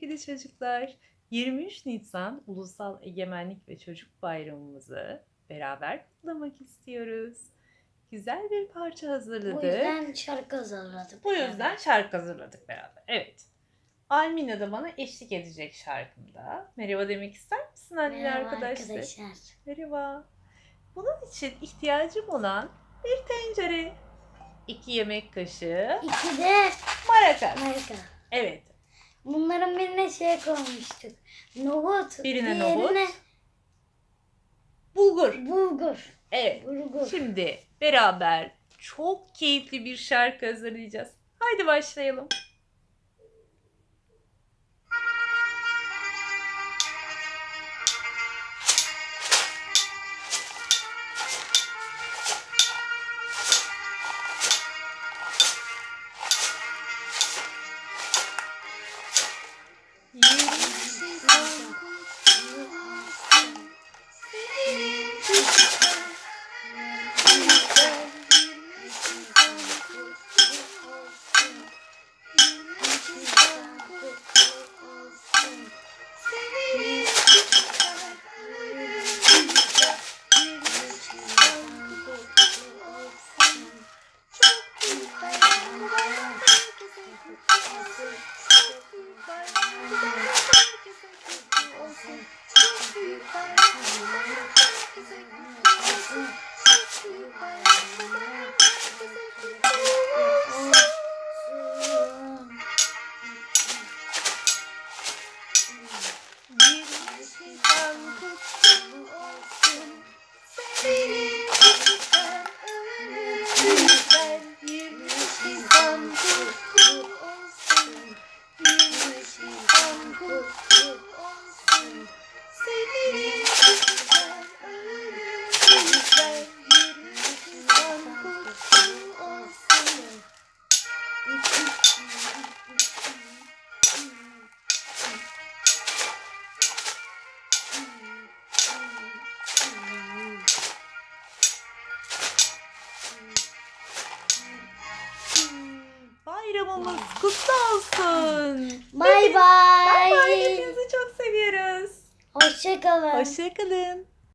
sevgili çocuklar. 23 Nisan Ulusal Egemenlik ve Çocuk Bayramımızı beraber kutlamak istiyoruz. Güzel bir parça hazırladık. Bu yüzden şarkı hazırladık. Bu yüzden şarkı hazırladık beraber. Evet. Almina da bana eşlik edecek şarkımda. Merhaba demek ister misin anne Merhaba arkadaşlar? arkadaşlar. Merhaba. Bunun için ihtiyacım olan bir tencere, iki yemek kaşığı İki de marakas. marka. Evet. Bunların birine şey koymuştuk. Nohut. Birine nohut. Bulgur. Bulgur. Evet. Bulgur. Şimdi beraber çok keyifli bir şarkı hazırlayacağız. Haydi başlayalım. Thank you. Bayramımız kutlu olsun. Bye Bye bye. bye. Hepinizi çok seviyoruz. Hoşçakalın. Hoşçakalın.